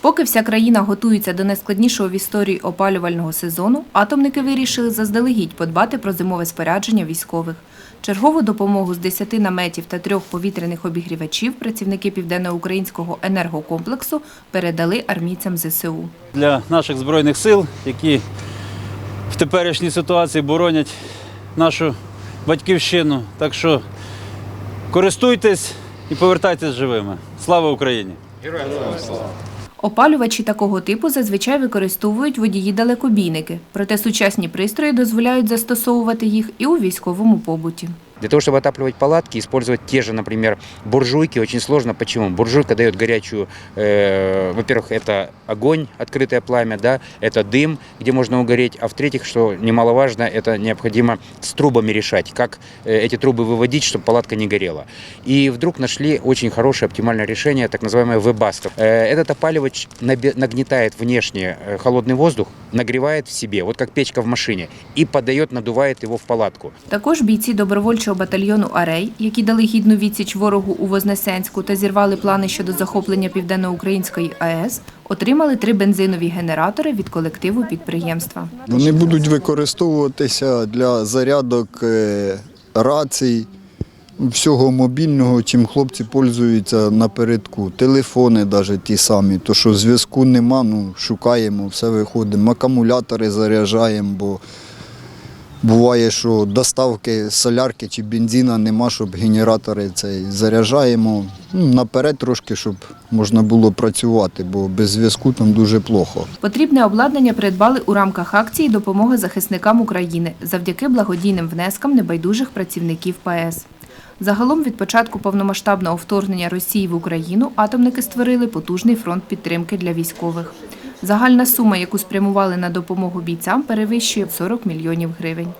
Поки вся країна готується до найскладнішого в історії опалювального сезону, атомники вирішили заздалегідь подбати про зимове спорядження військових. Чергову допомогу з 10 наметів та трьох повітряних обігрівачів працівники південноукраїнського енергокомплексу передали армійцям ЗСУ. для наших збройних сил, які в теперішній ситуації боронять нашу батьківщину. Так що користуйтесь і повертайтесь живими. Слава Україні! Опалювачі такого типу зазвичай використовують водії-далекобійники, проте сучасні пристрої дозволяють застосовувати їх і у військовому побуті. Для того, чтобы отапливать палатки, использовать те же, например, буржуйки очень сложно. Почему? Буржуйка дает горячую, э, во-первых, это огонь, открытое пламя, да, это дым, где можно угореть, а в-третьих, что немаловажно, это необходимо с трубами решать, как э, эти трубы выводить, чтобы палатка не горела. И вдруг нашли очень хорошее оптимальное решение, так называемое ВБАСК. Э, Этот опаливач нагнетает внешне э, холодный воздух, нагревает в себе, вот как печка в машине, и подает, надувает его в палатку. Також бійці добровольчого батальйону Арей, які дали гідну відсіч ворогу у Вознесенську та зірвали плани щодо захоплення південноукраїнської АЕС, отримали три бензинові генератори від колективу підприємства. Вони будуть використовуватися для зарядок е, рацій, всього мобільного, чим хлопці пользуються напередку. Телефони навіть ті самі, то що зв'язку нема, ну шукаємо, все виходимо. Акумулятори заряджаємо, бо буває, що доставки солярки чи бензина нема, щоб генератори цей заряджаємо. Ну, наперед трошки, щоб можна було працювати, бо без зв'язку там дуже плохо. Потрібне обладнання придбали у рамках акції Допомога захисникам України завдяки благодійним внескам небайдужих працівників ПАЕС. Загалом від початку повномасштабного вторгнення Росії в Україну атомники створили потужний фронт підтримки для військових. Загальна сума, яку спрямували на допомогу бійцям, перевищує 40 мільйонів гривень.